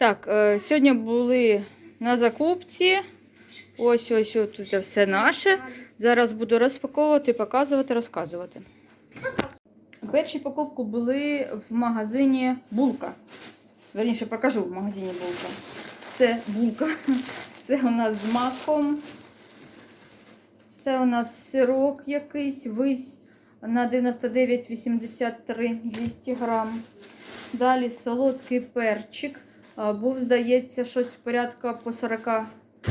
Так, е, сьогодні були на закупці. Ось ось ось тут все наше. Зараз буду розпаковувати, показувати, розказувати. Перші покупки були в магазині Булка. Верніше покажу в магазині Булка. Це булка. Це у нас з маком. Це у нас сирок якийсь вись на 99,83 200 грам. Далі солодкий перчик. Був, здається, щось порядка по 40,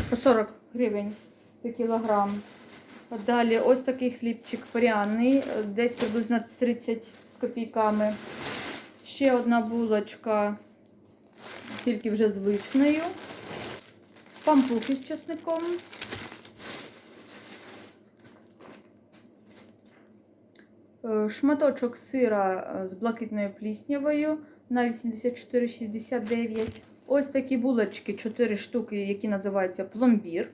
по 40 гривень. Це кілограм. Далі ось такий хлібчик пряний, десь приблизно 30 з копійками. Ще одна булочка, тільки вже звичною. Пампухи з чесником. Шматочок сира е, з блакитною пліснявою на 84,69. Ось такі булочки, 4 штуки, які називаються пломбір.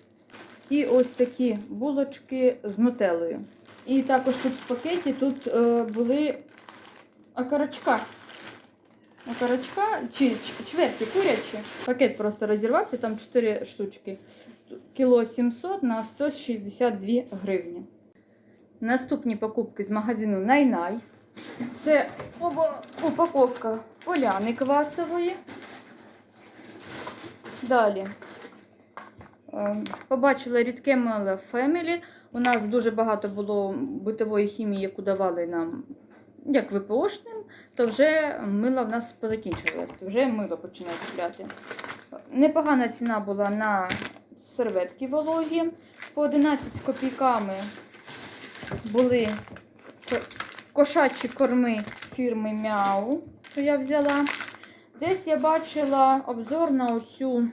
І ось такі булочки з нутеллою. І також тут в пакеті тут е, були окорочка. Окорочка, чи чверті курячі. Пакет просто розірвався, там 4 штучки. Кіло 700 на 162 гривні. Наступні покупки з магазину Найнай. Це упаковка поляни квасової. Далі. Е, Побачила рідке мило Family. У нас дуже багато було битової хімії, яку давали нам як ВПОшним, то вже мило в нас позакінчилось, вже мило починає купляти. Непогана ціна була на серветки вологі. По 11 копійками були кошачі корми фірми Мяу, що я взяла. Десь я бачила обзор на оцю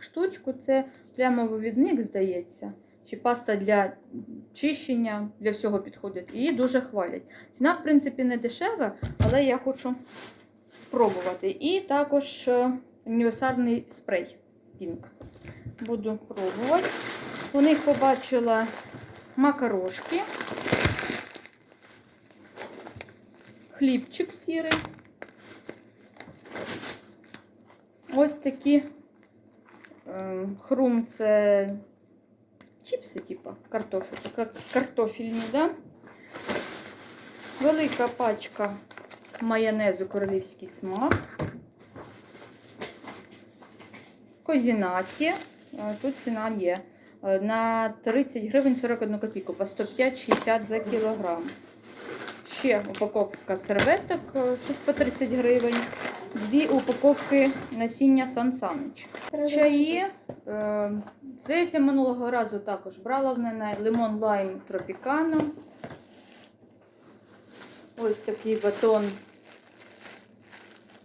штучку. Це прямо вивідник, здається. Чи паста для чищення, для всього підходить. Її дуже хвалять. Ціна, в принципі, не дешева, але я хочу спробувати. І також е, універсальний спрей Pink. Буду пробувати. У них побачила макарошки, хлібчик сірий. Ось такі е, хрум це чіпси, типу, картофель, картофельні, да? Велика пачка майонезу королівський смак. Козінаті. Тут ціна є. Е, На 30 гривень 41 копійку, по 105,60 за кілограм. Ще упаковка серветок, е, щось по 30 гривень. Дві упаковки насіння Сан Санич. Чаї. Е, здається, минулого разу також брала в мене лимон лайм тропікано. Ось такий батон.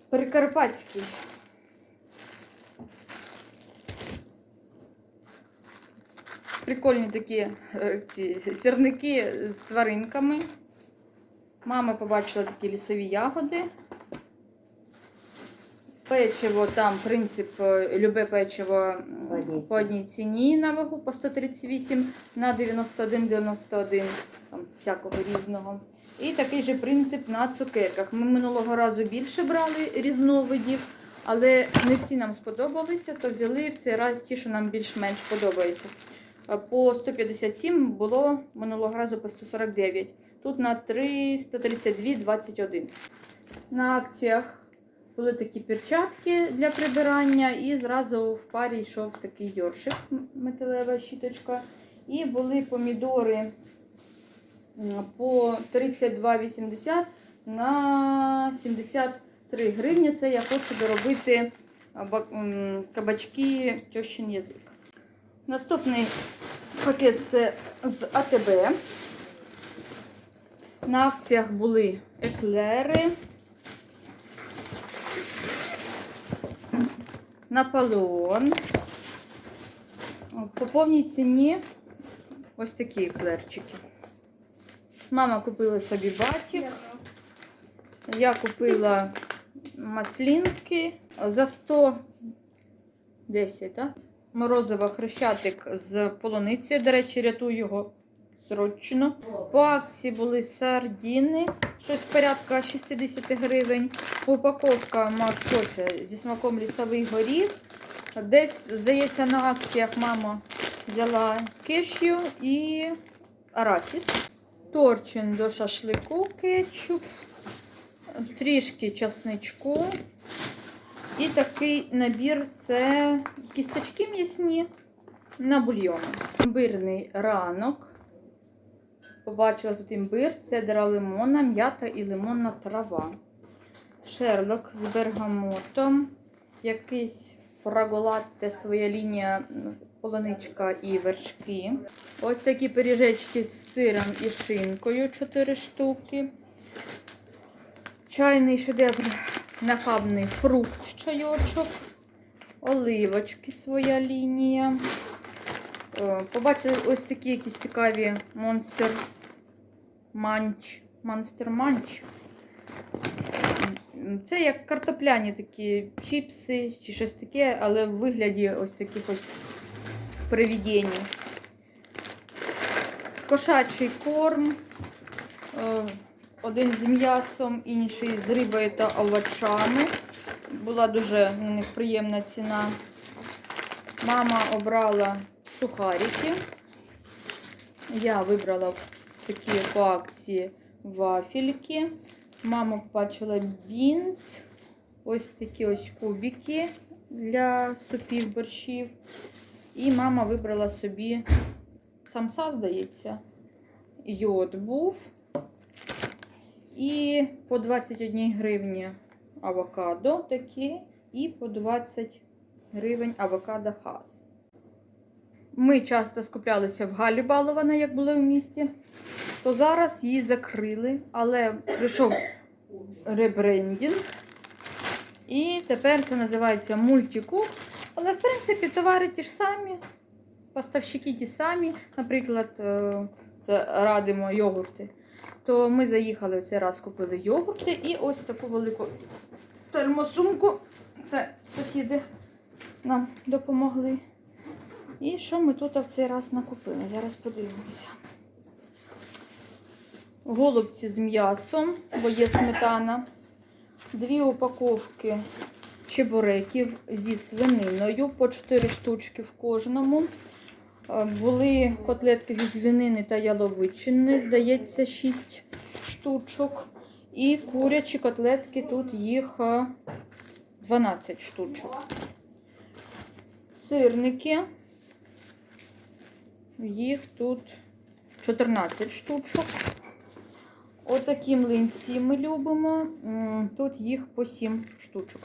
Прикарпатський. Прикольні такі е, ці сірники з тваринками. Мама побачила такі лісові ягоди. Печиво там принцип е, любе печиво м, По одній по одній ціні на вагу по 138 на 91,91 там всякого різного. І такий же принцип на цукерках. Ми минулого разу більше брали різновидів, але не всі нам сподобалися, то взяли в цей раз ті, що нам більш-менш подобаються. Е, По 157 було минулого разу по 149. Тут на 332,21. На акціях були такі перчатки для прибирання, і зразу в парі йшов такий йоршик, металева щіточка. І були помідори по 32,80 на 73 гривні. Це я хочу доробити кабачки тьощин язик. Наступний пакет це з АТБ. На акціях були еклери. Наполеон. По повній ціні ось такі еклерчики. Мама купила собі батік. Я купила маслінки за 110, так? Морозиво хрещатик з полуниці. До речі, рятую його срочно. По акції були сардіни, щось порядка 60 гривень. Упаковка кофе зі смаком лісовий горіх. Десь, здається, на акціях мама взяла кешю і арахіс. Торчин до шашлику кетчуп, трішки часничку. І такий набір це кісточки м'ясні на бульйон. Імбирний ранок. Побачила тут імбир, цедра лимона, м'ята і лимонна трава. Шерлок з бергамотом. Якийсь фраголатте, своя лінія м, полуничка і вершки. Ось такі пиріжечки з сиром і шинкою 4 штуки. Чайний шедевр, нахабний фрукт чайочок. Оливочки своя лінія. Побачили ось такі якісь цікаві монстер манч. Монстер манч. Це як картопляні такі чіпси чи щось таке, але в вигляді ось таких ось привідень. Кошачий корм. Один з м'ясом, інший з рибою та овочами. Була дуже на них приємна ціна. Мама обрала сухарики. Я вибрала такі по акції вафельки. Мама побачила бінт. Ось такі ось кубики для супів борщів. І мама вибрала собі самса, здається. Йод був. І по 21 гривні авокадо такі, і по 20 гривень авокадо хас. Ми часто скуплялися в Галі Балована, як були в місті, то зараз її закрили, але прийшов ребрендінг. І тепер це називається мультикук. Але, в принципі, товари ті ж самі, поставщики ті самі. Наприклад, е, це радимо йогурти. То ми заїхали цей раз, купили йогурти і ось таку велику термосумку. Це сусіди нам допомогли. І що ми тут в цей раз накупили? Зараз подивимося. Голубці з м'ясом, бо є сметана. Дві упаковки чебуреків зі свининою, по 4 штучки в кожному. Е, Були котлетки зі свинини та яловичини, здається, 6 штучок. І курячі котлетки, тут їх е, 12 штучок. Сирники. Їх тут 14 штучок. Отакі млинці ми любимо. Тут їх по 7 штучок.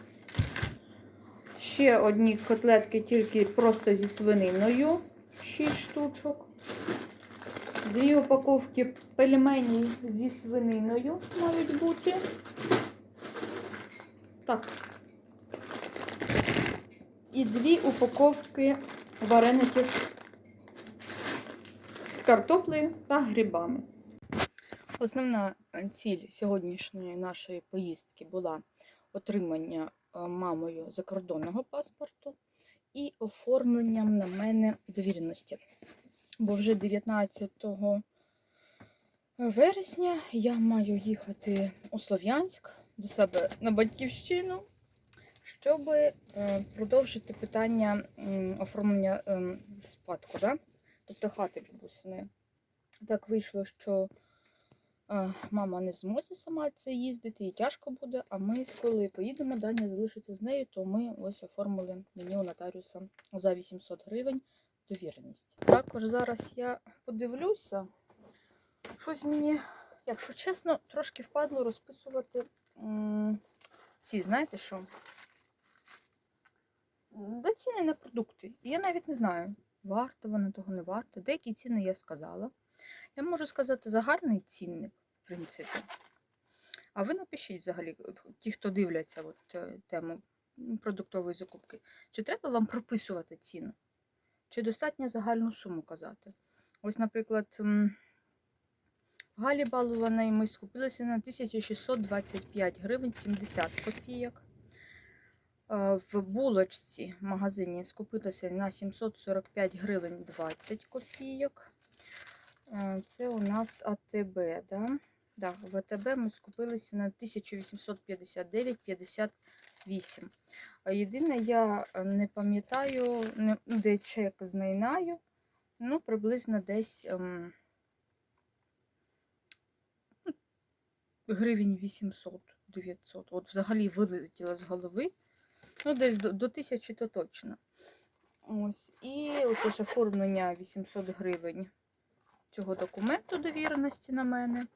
Ще одні котлетки тільки просто зі свининою. 6 штучок. Дві упаковки пельменей зі свининою мають бути. Так. І дві упаковки вареників з картоплею та грибами. Основна е, ціль сьогоднішньої нашої поїздки була отримання е, мамою закордонного паспорту і оформленням на мене довіреності. Бо вже 19 вересня я маю їхати у Слов'янськ до себе на батьківщину, щоб е, продовжити питання оформлення ем, спадку, да? тобто хати бабусиної. Так вийшло, що мама не в змозі сама це їздити, і тяжко буде. А ми коли поїдемо, Даня залишиться з нею, то ми ось оформили мені у нотаріуса за 800 гривень довіреність. Також зараз я подивлюся. Щось мені, якщо чесно, трошки впадло розписувати ці, знаєте що? Де ціни на продукти. Я навіть не знаю, варто воно того не варто. Деякі ціни я сказала. Я можу сказати загальний цінник, в принципі. А ви напишіть взагалі, ті, хто дивляться от, е, тему продуктової закупки, чи треба вам прописувати ціну? Чи достатньо загальну суму казати? Ось, наприклад, в Галі Балуваної ми скупилися на 1625 гривень 70 копійок. Е, В булочці в магазині скупилася на 745 гривень 20 копійок. Це у нас АТБ, да? Да, в АТБ ми скупилися на 1859,58. Єдине, я е, не пам'ятаю, де чек з найнаю, ну, приблизно десь ем, ну, гривень 800-900. От взагалі вилетіло з голови. Ну, десь до, до 1000 то точно. Ось. І оце ж оформлення 800 гривень цього документу довіреності на мене.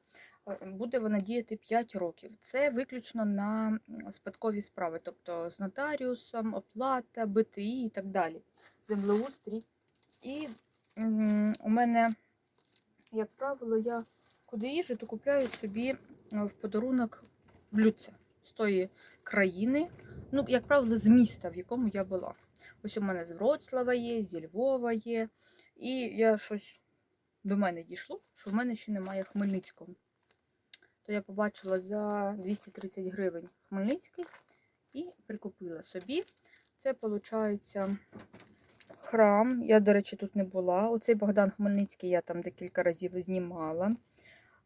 Е, Буде вона діяти 5 років. Це виключно на спадкові справи, тобто з нотаріусом, оплата, БТІ і так далі. Землеустрій. І у мене, як правило, я куди їжджу, то купляю собі е, в подарунок блюдце з тої країни, ну, як правило, з міста, в якому я була. Ось у мене з Вроцлава є, зі Львова є. І я щось до мене дійшло, що в мене ще немає Хмельницького. То я побачила за 230 гривень Хмельницький і прикупила собі. Це, виходить, храм. Я, до речі, тут не була. Оцей Богдан Хмельницький я там декілька разів знімала.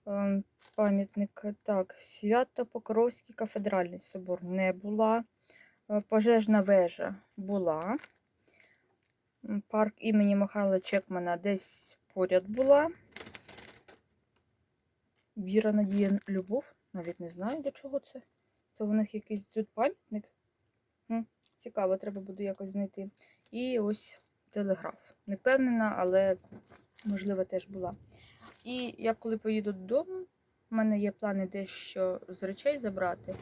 Ем, Пам'ятник. Так, Свято-Покровський кафедральний собор не була. Е, Пожежна вежа була. Парк імені Михайла Чекмана десь поряд була. Віра, Надія, Любов. Навіть не знаю, для чого це. Це у них якийсь тут пам'ятник. Цікаво, треба буде якось знайти. І ось телеграф. Не впевнена, але можливо теж була. І я коли поїду додому, в мене є плани дещо з речей забрати.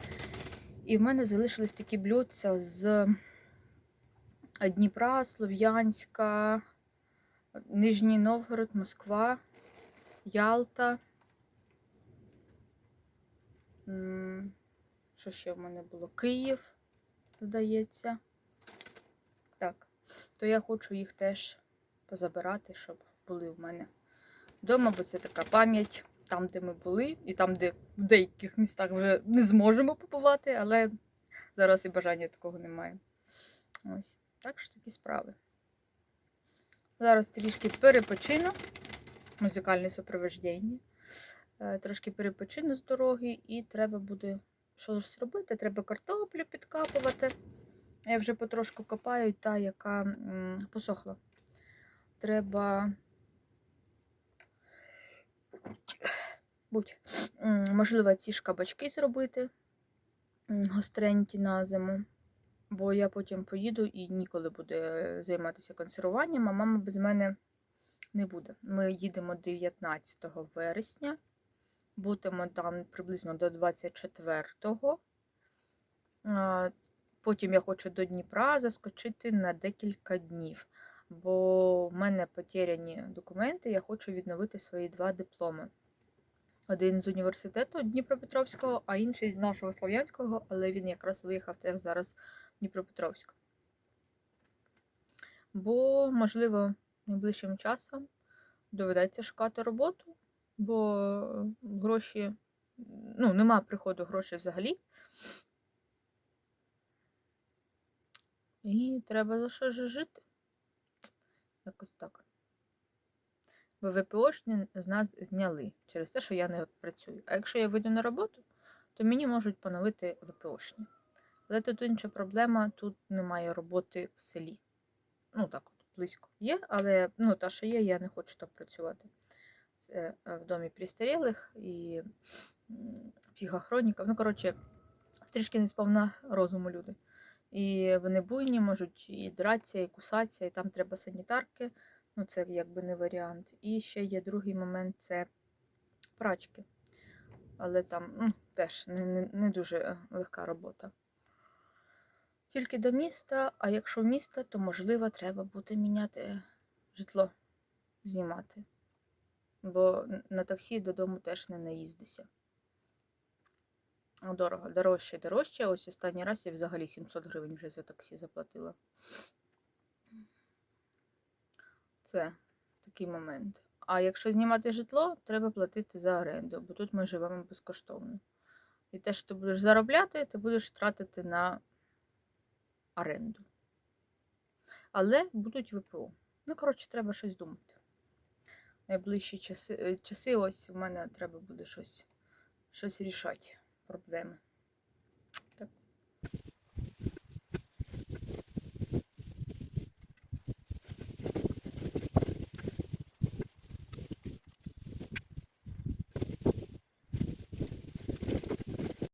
І в мене залишились такі блюдця з Дніпра, Слов'янська, Нижній Новгород, Москва, Ялта. Що ще в мене було? Київ, здається. Так, то я хочу їх теж позабирати, щоб були в мене вдома, бо це така пам'ять там, де ми були, і там, де в деяких містах вже не зможемо побувати, але зараз і бажання такого немає. Ось. Так що такі справи. Зараз трішки перепочину. Музикальне супроводження. Е, Трошки перепочину з дороги, і треба буде що ж зробити? Треба картоплю підкапувати. Я вже потрошку копаю та, яка посохла. Треба. Будь, можливо, ці ж кабачки зробити гостренькі на зиму. Бо я потім поїду і ніколи буде займатися консервуванням, а мама без мене не буде. Ми їдемо 19 вересня, будемо там приблизно до 24-го. Потім я хочу до Дніпра заскочити на декілька днів, бо в мене потеряні документи, я хочу відновити свої два дипломи. Один з університету Дніпропетровського, а інший з нашого Слов'янського, але він якраз виїхав теж зараз Дніпропетровськ. Бо, можливо, найближчим часом доведеться шукати роботу, бо гроші, ну, нема приходу грошей взагалі. І треба за що ж жити. Якось так. Бо ВПОшні з нас зняли через те, що я не працюю. А якщо я вийду на роботу, то мені можуть поновити ВПОшні. Але тут інша проблема, тут немає роботи в селі. Ну так, от, близько є, але ну, та, що є, я не хочу там працювати. Це е, в домі пристарілих і психохроніків. Ну, коротше, трішки не сповна розуму люди. І вони буйні, можуть і дратися, і кусатися, і там треба санітарки. Ну, це якби не варіант. І ще є другий момент це прачки. Але там ну, теж не, не, не дуже е, легка робота. Тільки до міста, а якщо в місто, то можливо треба буде міняти житло, знімати. Бо на таксі додому теж не наїздися. Дорого, дорожче, дорожче. Ось останній раз я взагалі 700 гривень вже за таксі заплатила. Це такий момент. А якщо знімати житло, треба платити за оренду, бо тут ми живемо безкоштовно. І те, що ти будеш заробляти, ти будеш тратити на оренду. Але будуть ВПО. Ну, коротше, треба щось думати. найближчі часи, е, часи ось у мене треба буде щось, щось рішати, проблеми.